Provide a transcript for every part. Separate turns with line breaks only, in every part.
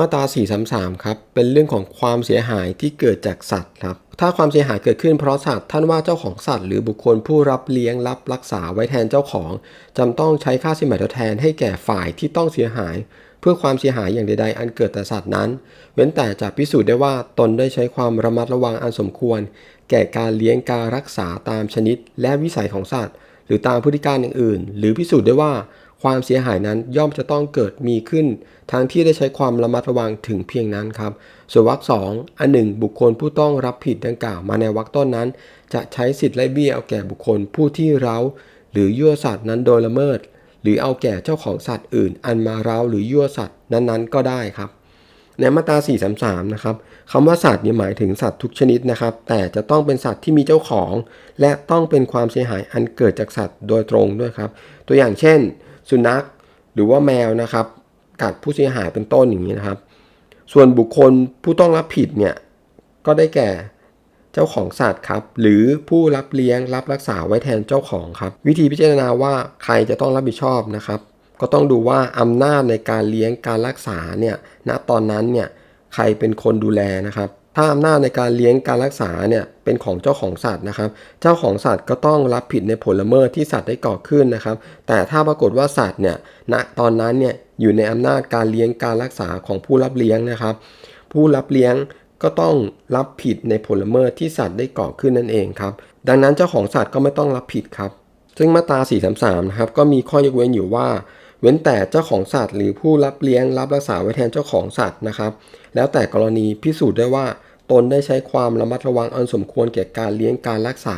มาตรา 433 ครับ เป็นเรื่องของความเสียหายที่เกิดจากสัตว์ครับ ถ้าความเสียหายเกิดขึ้นเพราะสัตว์ ท่านว่าเจ้าของสัตว์ หรือบุคคลผู้รับเลี้ยงรับรักษาไว้แทนเจ้าของ จำต้องใช้ค่าสินไหมทดแทนให้แก่ฝ่ายที่ต้องเสียหาย เพื่อความเสียหายอย่างใดๆ อันเกิดแต่สัตว์นั้น เว้นแต่จะพิสูจน์ได้ว่าตนได้ใช้ความระมัดระวังอันสมควร แก่การเลี้ยงการรักษาตามชนิด และวิสัยของสัตว์ หรือตามพฤติการอื่นๆหรือพิสูจน์ได้ว่า ความเสียหายนั้นย่อมจะต้องเกิดมีขึ้น ทั้งที่ได้ใช้ความระมัดระวังถึงเพียงนั้นครับ ส่วนวรรคสองอันหนึ่งบุคคลผู้ต้องรับผิดดังกล่าวมาในวรรคต้นนั้น จะใช้สิทธิ์ไล่เบี้ยเอาแก่บุคคลผู้ที่เร้า หรือยั่วสัตว์นั้นโดยละเมิด หรือเอาแก่เจ้าของสัตว์อื่น อันมาเร้าหรือยั่วสัตว์นั้นๆ ก็ได้ครับในมาตรา433 นะครับคำว่าสัตว์เนี่ยหมายถึงสัตว์ทุกชนิดนะครับ แต่จะต้องเป็นสัตว์ที่มีเจ้าของ และต้องเป็นความเสียหายอันเกิดจากสัตว์โดยตรงด้วยครับ ตัวอย่างเช่น สุนัข หรือว่าแมวนะครับ กัดผู้เสียหายเป็นต้นอย่างนี้นะครับ ส่วนบุคคลผู้ต้องรับผิดเนี่ยก็ได้แก่เจ้าของสัตว์ครับ หรือผู้รับเลี้ยงรับรักษาไว้แทนเจ้าของครับ วิธีพิจารณาว่าใครจะต้องรับผิดชอบนะครับ ก็ต้องดูว่าอำนาจในการเลี้ยงการรักษาเนี่ยณตอนนั้นเนี่ยใครเป็นคนดูแลนะครับ ถ้าอำนาจในการเลี้ยงการรักษาเนี่ยเป็นของเจ้าของสัตว์นะครับ เจ้าของสัตว์ก็ต้องรับผิดในผลละเมิดที่สัตว์ได้ก่อขึ้นนะครับ แต่ถ้าปรากฏว่าสัตว์เนี่ยณตอนนั้นเนี่ยอยู่ในอำนาจการเลี้ยงการรักษาของผู้รับเลี้ยงนะครับ ผู้รับเลี้ยงก็ต้องรับผิดในผลละเมิดที่สัตว์ได้ก่อขึ้นนั่นเองครับ ดังนั้นเจ้าของสัตว์ก็ไม่ต้องรับผิดครับ ซึ่งมาตรา433นะครับก็มีข้อยกเว้นอยู่ว่า เว้นแต่เจ้าของสัตว์ หรือผู้รับเลี้ยงรับรักษาไว้แทนเจ้าของสัตว์นะครับ แล้วแต่กรณีพิสูจน์ได้ว่า ตนได้ใช้ความระมัดระวังอันสมควรแก่การเลี้ยงการรักษา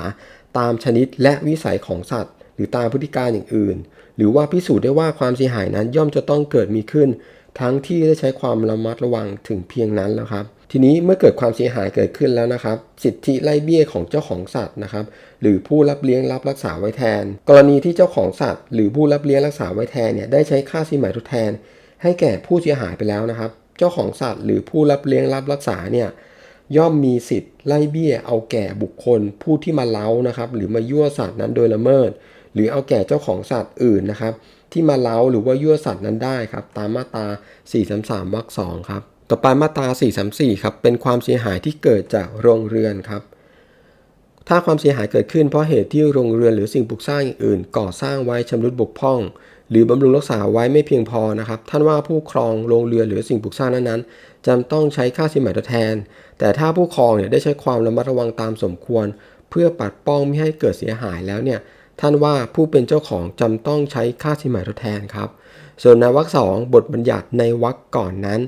ตามชนิดและวิสัยของสัตว์ หรือตามพฤติการอย่างอื่น หรือว่าพิสูจน์ได้ว่าความเสียหายนั้นย่อมจะต้องเกิดมีขึ้น ทั้งที่ได้ใช้ความระมัดระวังถึงเพียงนั้นแล้วครับ ทีนี้เมื่อเกิดความเสียหายเกิดขึ้นแล้วนะครับ สิทธิไล่เบี้ยของเจ้าของสัตว์นะครับ หรือผู้รับเลี้ยงรับรักษาไว้แทน กรณีที่เจ้าของสัตว์ หรือผู้รับเลี้ยงรักษาไว้แทนเนี่ยได้ใช้ค่าสินไหมทดแทน ให้แก่ผู้เสียหายไปแล้วนะครับ เจ้าของสัตว์หรือผู้รับเลี้ยงรับรักษาเนี่ยย่อมมีสิทธิ์ไล่เบี้ย เอาแก่บุคคลผู้ที่มาเล้านะครับ หรือมายั่วสัตว์นั้นโดยละเมิด หรือเอาแก่เจ้าของสัตว์อื่นนะครับ ที่มาเล้าหรือว่ายั่วสัตว์นั้นได้ครับ ตามมาตรา433วรรค2ครับ ต่อไปมาตรา 434 ครับเป็นความเสียหายที่เกิดจากโรงเรือนครับ ถ้าความเสียหายเกิดขึ้นเพราะเหตุที่โรงเรือนหรือสิ่งปลูกสร้างอย่างอื่น ก่อสร้างไว้ชำรุดบกพร่อง หรือบำรุงรักษาไว้ไม่เพียงพอนะครับ ท่านว่าผู้ครองโรงเรือนหรือสิ่งปลูกสร้างนั้นๆจำต้องใช้ค่าสินไหมทดแทน แต่ถ้าผู้ครองเนี่ยได้ใช้ความระมัดระวังตามสมควร เพื่อปัดป้องไม่ให้เกิดเสียหายแล้วเนี่ยท่านว่าผู้เป็นเจ้าของจำต้องใช้ค่าสินไหมทดแทนครับ ส่วนในวรรคสองบทบัญญัติในวรรคก่อนนั้น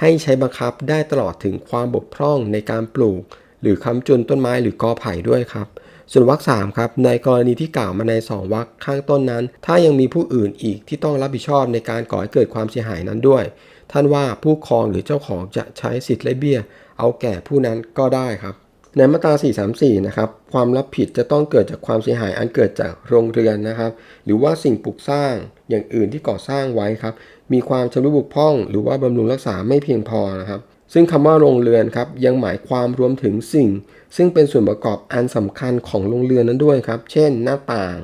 ให้ใช้บังคับได้ตลอดถึงความบกพร่องในการปลูก หรือค้ำจุนต้นไม้หรือกอไผ่ด้วยครับ ส่วนวรรคสามครับในกรณีที่กล่าวมาในสองวรรคข้างต้นนั้น ถ้ายังมีผู้อื่นอีกที่ต้องรับผิดชอบในการก่อให้เกิดความเสียหายนั้นด้วย ท่านว่าผู้ครองหรือเจ้าของจะใช้สิทธิ์ไล่เบี้ย เอาแก่ผู้นั้นก็ได้ครับในมาตรา 434 นะครับ ความรับผิดจะต้องเกิดจากความเสียหายอันเกิดจากโรงเรือนนะครับ หรือว่าสิ่งปลูกสร้างอย่างอื่นที่ก่อสร้างไว้ครับ มีความชำรุดบกพร่อง หรือว่าบำรุงรักษาไม่เพียงพอนะครับ ซึ่งคำว่าโรงเรือนครับยังหมายความรวมถึงสิ่ง ซึ่งเป็นส่วนประกอบอันสำคัญของโรงเรือนนั้นด้วยครับ เช่น หน้าต่าง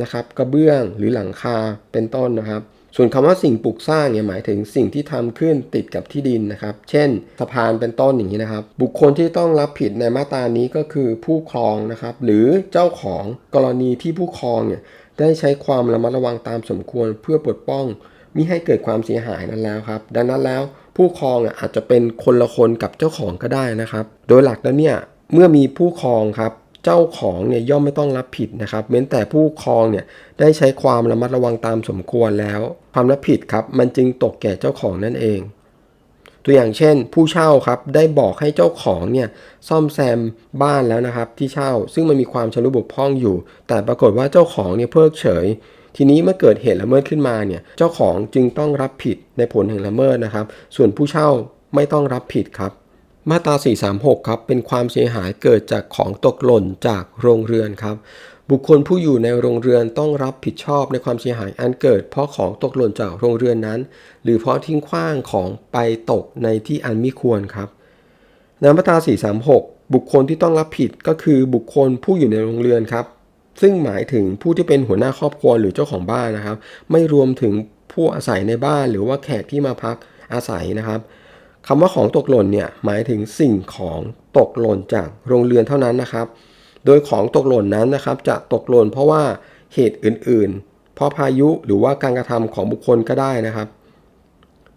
นะครับกระเบื้องหรือหลังคาเป็นต้นนะครับ ส่วนคำว่าสิ่งปลูกสร้างเนี่ยหมายถึงสิ่งที่ทำขึ้นติดกับที่ดินนะครับ เช่นสะพานเป็นต้นอย่างนี้นะครับ บุคคลที่ต้องรับผิดในมาตรานี้ก็คือผู้ครองนะครับ หรือเจ้าของกรณีที่ผู้ครองเนี่ยได้ใช้ความระมัดระวังตามสมควรเพื่อปกป้อง มิให้เกิดความเสียหายนั้นแล้วครับ ดังนั้นแล้วผู้ครองอาจจะเป็นคนละคนกับเจ้าของก็ได้นะครับ โดยหลักแล้วเนี่ยเมื่อมีผู้ครองครับเจ้าของเนี่ยย่อมไม่ต้องรับผิดนะครับเว้นแต่ผู้ครองเนี่ยได้ใช้ความระมัดระวังตามสมควรแล้ว ความรับผิดครับมันจึงตกแก่เจ้าของนั่นเอง ตัวอย่างเช่น ผู้เช่าครับได้บอกให้เจ้าของเนี่ยซ่อมแซมบ้านแล้วนะครับที่เช่า ซึ่งมันมีความชำรุดบกพร่องอยู่ แต่ปรากฏว่าเจ้าของเนี่ยเพิกเฉย ทีนี้เมื่อเกิดเหตุละเมิดขึ้นมาเนี่ยเจ้าของจึงต้องรับผิดในผลแห่งละเมิดนะครับ ส่วนผู้เช่าไม่ต้องรับผิดครับ มาตรา 436 ครับเป็นความเสียหายเกิดจากของตกหล่นจากโรงเรือนครับบุคคลผู้อยู่ในโรงเรือนต้องรับผิดชอบในความเสียหายอันเกิด เพราะของตกหล่นจากโรงเรือนนั้น หรือเพราะทิ้งขว้างของไปตกในที่อันมิควรครับในมาตรา 436 บุคคลที่ต้องรับผิดก็คือบุคคลผู้อยู่ในโรงเรือนครับ ซึ่งหมายถึงผู้ที่เป็นหัวหน้าครอบครัวหรือเจ้าของบ้านนะครับ ไม่รวมถึงผู้อาศัยในบ้านหรือว่าแขกที่มาพักอาศัยนะครับคำว่าของตกหล่นเนี่ยหมายถึงสิ่งของตกหล่นจากโรงเรือนเท่านั้นนะครับ โดยของตกหล่นนั้นนะครับ จะตกหล่นเพราะว่าเหตุอื่น ๆ เพราะพายุหรือว่าการกระทำของบุคคลก็ได้นะครับ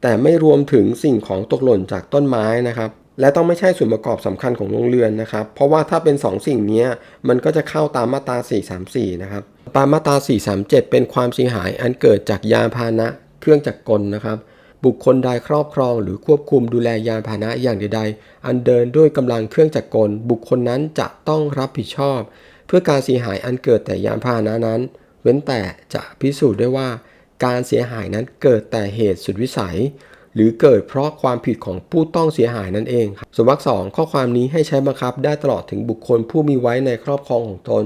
แต่ไม่รวมถึงสิ่งของตกหล่นจากต้นไม้นะครับ และต้องไม่ใช่ส่วนประกอบสำคัญของโรงเรือนนะครับ เพราะว่าถ้าเป็น2สิ่งนี้มันก็จะเข้าตามมาตรา 434 นะครับ ตามมาตรา 437 เป็นความเสียหายอันเกิดจากยานพาหนะเครื่องจักรกลนะครับ บุคคลใดครอบครอง หรือควบคุมดูแลยานพาหนะอย่างใดๆ อันเดินด้วยกำลังเครื่องจักรกล บุคคลนั้นจะต้องรับผิดชอบ เพื่อการเสียหายอันเกิดแต่ยานพาหนะนั้น เว้นแต่จะพิสูจน์ได้ว่า การเสียหายนั้นเกิดแต่เหตุสุดวิสัย หรือเกิดเพราะความผิดของผู้ต้องเสียหายนั่นเองครับส่วนวรรคสองข้อความนี้ให้ใช้บังคับได้ตลอดถึงบุคคลผู้มีไว้ในครอบครองของตน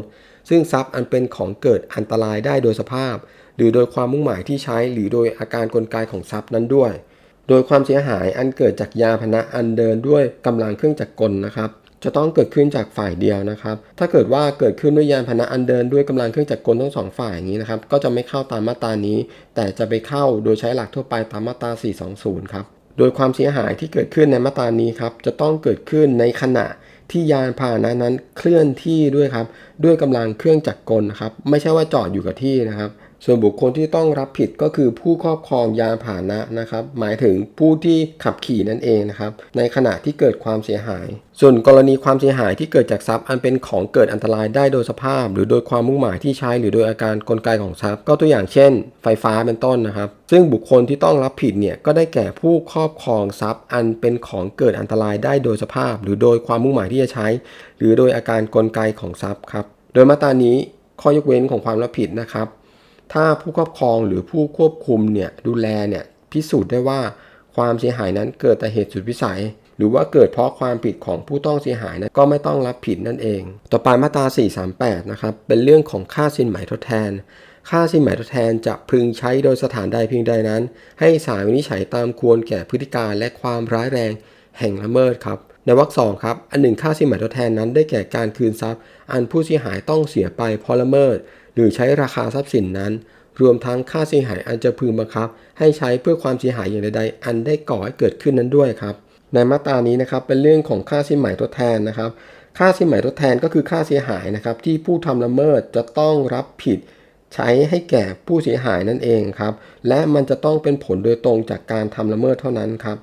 ซึ่งทรัพย์อันเป็นของเกิดอันตรายได้โดยสภาพ หรือโดยความมุ่งหมายที่ใช้หรือโดยอาการกลไกของทรัพย์นั้นด้วย โดยความเสียหายอันเกิดจากยาพนะอันเดินด้วยกำลังเครื่องจักรกลนะครับ จะต้องเกิดขึ้นจากฝ่ายเดียวนะครับ ถ้าเกิดว่าเกิดขึ้นด้วยยานพนะอันเดินด้วยกำลังเครื่องจักรกลทั้งสองฝ่ายอย่างนี้นะครับ ก็จะไม่เข้าตามมาตรานี้ แต่จะไปเข้าโดยใช้หลักทั่วไปตามมาตรา 420 ครับ โดยความเสียหายที่เกิดขึ้นในมาตรานี้ครับ จะต้องเกิดขึ้นในขณะที่ยานพาหนะนั้นเคลื่อนที่ด้วยครับ ด้วยกำลังเครื่องจักรกลนะครับ ไม่ใช่ว่าจอดอยู่กับที่นะครับ ส่วนบุคคลที่ต้องรับผิดก็คือผู้ครอบครองยานพาหนะนะครับ หมายถึงผู้ที่ขับขี่นั่นเองนะครับ ในขณะที่เกิดความเสียหาย ส่วนกรณีความเสียหายที่เกิดจากทรัพย์อันเป็นของเกิดอันตรายได้โดยสภาพ หรือโดยความมุ่งหมายที่ใช้หรือโดยอาการกลไกของทรัพย์ ก็ตัวอย่างเช่น ไฟฟ้าเป็นต้นนะครับ ซึ่งบุคคลที่ต้องรับผิดเนี่ยก็ได้แก่ผู้ครอบครองทรัพย์ อันเป็นของเกิดอันตรายได้โดยสภาพ หรือโดยความมุ่งหมายที่จะใช้ หรือโดยอาการกลไกของทรัพย์ครับ โดยมาตรานี้ข้อยกเว้นของความรับผิดนะครับ ถ้าผู้ครอบครองหรือผู้ควบคุมเนี่ยดูแลเนี่ยพิสูจน์ได้ว่าความเสียหายนั้นเกิดแต่เหตุสุดวิสัย หรือว่าเกิดเพราะความผิดของผู้ต้องเสียหายนั้นก็ไม่ต้องรับผิดนั่นเอง ต่อไปมาตรา 438 นะครับ เป็นเรื่องของค่าสินไหมทดแทน ค่าสินไหมทดแทนจะพึงใช้โดยสถานใดเพียงใดนั้น ให้ศาลวินิจฉัยตามควรแก่พฤติการและความร้ายแรงแห่งละเมิดครับในวรรคสองครับ อันหนึ่งค่าสินไหมทดแทนนั้นได้แก่การคืนทรัพย์ อันผู้เสียหายต้องเสียไปเพราะละเมิด หรือใช้ราคาทรัพย์สินนั้น รวมทั้งค่าเสียหายอันจะพึงบังคับ ให้ใช้เพื่อความเสียหายอย่างใดๆอันได้ก่อให้เกิดขึ้นนั้นด้วยครับในมาตรานี้นะครับเป็นเรื่องของค่าสินไหมทดแทนนะครับ ค่าสินไหมทดแทนก็คือค่าเสียหายนะครับที่ผู้ทำละเมิดจะต้องรับผิด ใช้ให้แก่ผู้เสียหายนั่นเองครับและมันจะต้องเป็นผลโดยตรงจากการทำละเมิดเท่านั้นครับ